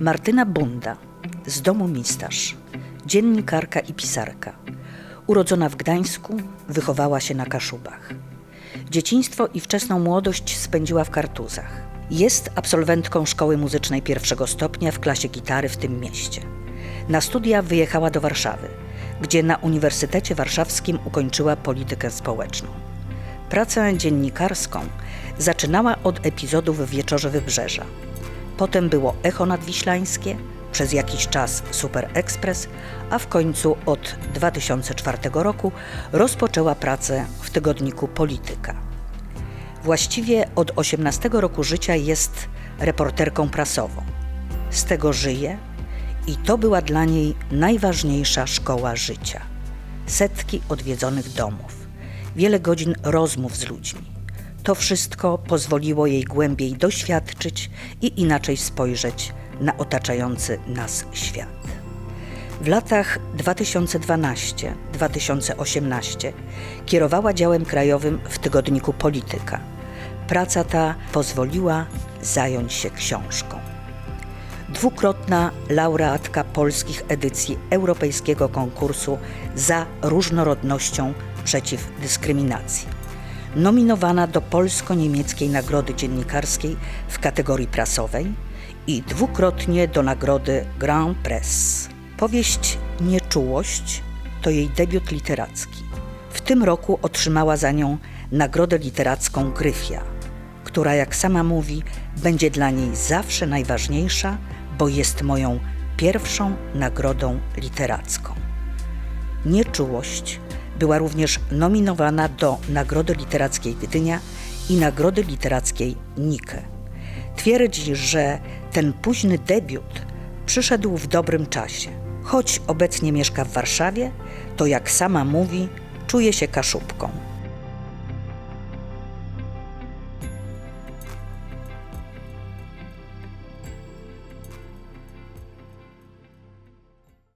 Martyna Bunda z domu Mistasz, dziennikarka i pisarka. Urodzona w Gdańsku, wychowała się na Kaszubach. Dzieciństwo i wczesną młodość spędziła w Kartuzach. Jest absolwentką szkoły muzycznej pierwszego stopnia w klasie gitary w tym mieście. Na studia wyjechała do Warszawy, gdzie na Uniwersytecie Warszawskim ukończyła politykę społeczną. Pracę dziennikarską zaczynała od epizodów w Wieczorze Wybrzeża. Potem było Echo Nadwiślańskie, przez jakiś czas Super Express, a w końcu od 2004 roku rozpoczęła pracę w tygodniku Polityka. Właściwie od 18 roku życia jest reporterką prasową. Z tego żyje i to była dla niej najważniejsza szkoła życia. Setki odwiedzonych domów, wiele godzin rozmów z ludźmi. To wszystko pozwoliło jej głębiej doświadczyć i inaczej spojrzeć na otaczający nas świat. W latach 2012-2018 kierowała działem krajowym w tygodniku Polityka. Praca ta pozwoliła zająć się książką. Dwukrotna laureatka polskich edycji Europejskiego Konkursu za różnorodnością przeciw dyskryminacji. Nominowana do Polsko-Niemieckiej Nagrody Dziennikarskiej w kategorii prasowej i dwukrotnie do nagrody Grand Press. Powieść Nieczułość to jej debiut literacki. W tym roku otrzymała za nią nagrodę literacką Gryfia, która, jak sama mówi, będzie dla niej zawsze najważniejsza, bo jest moją pierwszą nagrodą literacką. Nieczułość była również nominowana do Nagrody Literackiej Gdynia i Nagrody Literackiej Nike. Twierdzi, że ten późny debiut przyszedł w dobrym czasie. Choć obecnie mieszka w Warszawie, to jak sama mówi, czuje się kaszubką.